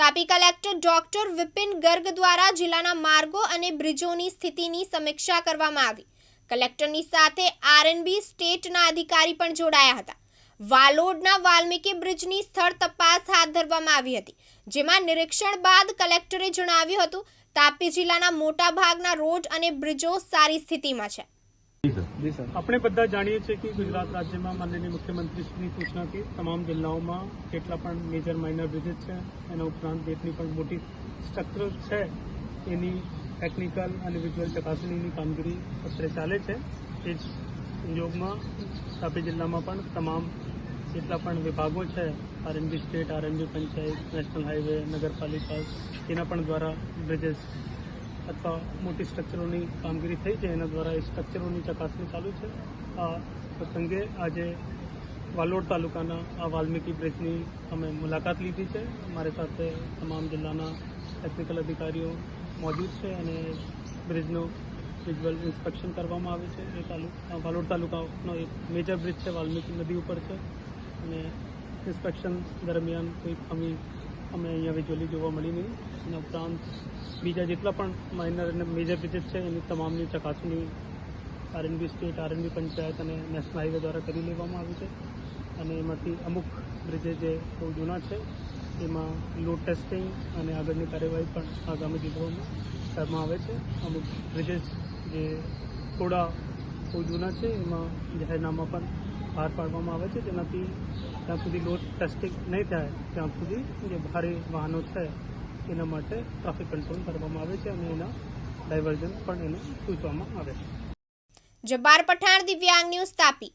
Tapi collector doctor Vipin Garg દ્વારા જિલ્લાના માર્ગો અને બ્રિજોની સ્થિતિની સમીક્ષા કરવામાં આવી. કલેક્ટરની સાથે આરએનબી સ્ટેટના અધિકારી પણ જોડાયા હતા. વાલોડના વાલ્મીકી બ્રિજની સ્થળ તપાસ હાથ ધરવામાં આવી હતી. જેમાં નિરીક્ષણ બાદ કલેક્ટરે જણાવ્યું હતું, તાપી જિલ્લાના મોટા ભાગના રોડ અને બ્રિજો સારી સ્થિતિમાં છે. આપણે બધા જાણીએ છીએ કે ગુજરાત રાજ્યમાં માનનીય મુખ્યમંત્રીશ્રીની સૂચનાથી તમામ જિલ્લાઓમાં કેટલા પણ મેજર માઇનર બ્રિજેસ છે, એના ઉપરાંત દેશની પણ મોટી સ્ટ્રક્ચર છે, એની ટેકનિકલ અને વિઝ્યુઅલ ચકાસણીની કામગીરી અત્યારે ચાલે છે. એ જ સંજોગમાં તાપી જિલ્લામાં પણ તમામ જેટલા પણ વિભાગો છે RNB state RNB panchayat national highway નગરપાલિકા એના પણ દ્વારા બ્રિજેસ અથવા મોટી સ્ટ્રક્ચરોની કામગીરી થઈ છે, એના દ્વારા એ સ્ટ્રક્ચરોની ચકાસણી ચાલુ છે. આ પ્રસંગે આજે વાલોડ તાલુકાના આ વાલ્મીકી બ્રિજની અમે મુલાકાત લીધી છે. અમારી સાથે તમામ જિલ્લાના ટેકનિકલ અધિકારીઓ મોજૂદ છે અને બ્રિજનું વિઝ્યુઅલ ઇન્સ્પેક્શન કરવામાં આવે છે. એ તાલુ, આ વાલોડ તાલુકાનો એક મેજર બ્રિજ છે, વાલ્મીકી નદી ઉપર છે. અને ઇન્સ્પેક્શન દરમિયાન કોઈ ખામી અમે અહીંયા વિઝ્યુઅલી જોવા મળી નહીં. અને ઉપરાંત બીજા જેટલા પણ માઇનર અને મેજર બ્રિજેસ છે, એની તમામની ચકાસણી આરએનબી સ્ટેટ આરએનબી પંચાયત અને નેશનલ હાઈવે દ્વારા કરી લેવામાં આવી છે. અને એમાંથી અમુક બ્રિજે જે બહુ જૂના છે, એમાં લોડ ટેસ્ટિંગ અને આગળની કાર્યવાહી પણ આગામી દિવસોમાં કરવામાં આવે છે. અમુક બ્રિજેસ જે થોડા બહુ જૂના છે, એમાં જાહેરનામા પણ બહાર પાડવામાં આવે છે, જેનાથી જ્યાં સુધી લોડ ટેસ્ટિંગ નહીં થાય, ત્યાં સુધી જે ભારે વાહનો છે, એના માટે ટ્રાફિક કંટ્રોલ કરવામાં આવે છે અને એના ડાયવર્ઝન પણ એને સૂચવામાં આવે છે. જબ્બાર પઠાણ, દિવ્યાંગ ન્યૂઝ તાપી.